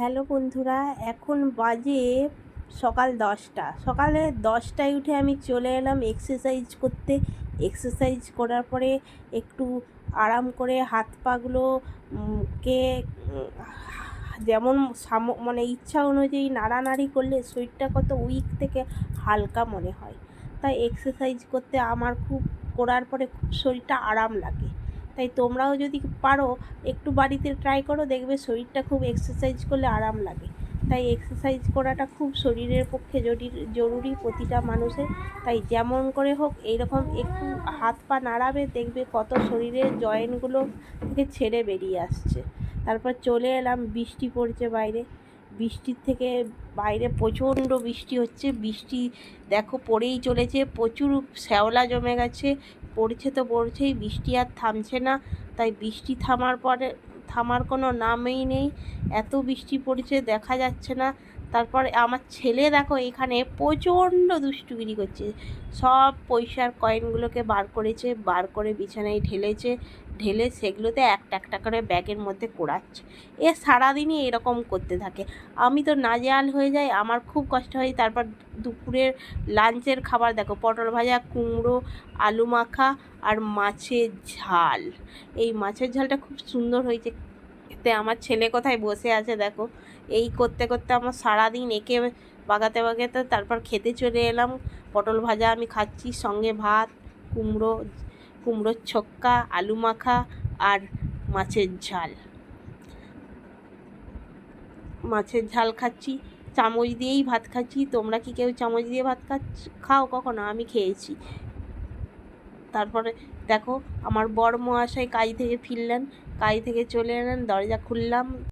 Hello বন্ধুরা, এখন বাজে সকাল দশটা। সকালে দশটায় উঠে আমি চলে এলাম এক্সারসাইজ করতে। এক্সারসাইজ করার পরে একটু আরাম করে হাত পাগুলো কে, যেমন সাম মানে ইচ্ছা অনুযায়ী নাড়ানাড়ি করলে শরীরটা কত উইক থেকে হালকা মনে হয়। তাই এক্সারসাইজ করতে আমার খুব, করার পরে খুব শরীরটা আরাম লাগে। তাই তোমরাও যদি পারো, একটু বাড়িতে ট্রাই করো, দেখবে শরীরটা খুব এক্সারসাইজ করলে আরাম লাগে। তাই এক্সারসাইজ করাটা খুব শরীরের পক্ষে জরুরি জরুরি প্রতিটা মানুষের। তাই যেমন করে হোক, এইরকম একটু হাত পা নাড়াবে, দেখবে কত শরীরের জয়েন্টগুলো থেকে ছেড়ে বেরিয়ে আসছে। তারপর চলে এলাম, বৃষ্টি পড়ছে বাইরে। বৃষ্টির থেকে বাইরে প্রচণ্ড বৃষ্টি হচ্ছে। বৃষ্টি দেখো পড়েই চলেছে, প্রচুর শ্যাওলা জমে গেছে, পড়ছে তো পড়ছেই, বৃষ্টি আর থামছে না। তাই বৃষ্টি থামার পরে, থামার কোনো নামই নেই। এত বৃষ্টি পড়ছে, দেখা যাচ্ছে না। তারপর আমার ছেলে দেখো এখানে প্রচণ্ড দুষ্টুগিরি করছে। সব পয়সার কয়েনগুলোকে বার করেছে, বার করে বিছানায় ঢেলেছে। ঢেলে সেগুলোতে একটা একটা করে ব্যাগের মধ্যে কোড়াচ্ছে এ সারাদিনই এরকম করতে থাকে। আমি তো নাজেহাল হয়ে যাই, আমার খুব কষ্ট হয়। তারপর দুপুরের লাঞ্চের খাবার দেখো, পটল ভাজা, কুমড়ো, আলু মাখা আর মাছের ঝাল। এই মাছের ঝালটা খুব সুন্দর হয়েছে। এতে আমার ছেলে কোথায় বসে আছে দেখো। এই করতে করতে আমার সারাদিন একে বাগাতে বাগাতে তারপর খেতে চলে এলাম। পটল ভাজা আমি খাচ্ছি, সঙ্গে ভাত, কুমড়ো কুমড়োর ছক্কা, আলু মাখা আর মাছের ঝাল। মাছের ঝাল খাচ্ছি, চামচ দিয়েই ভাত খাচ্ছি। তোমরা কি কেউ চামচ দিয়ে ভাত খাচ্ছ, খাও কখনো? আমি খেয়েছি। তারপরে দেখো, আমার বর মহাশয় কাজ থেকে ফিরলেন। কাজ থেকে চলে এলেন, দরজা খুললাম।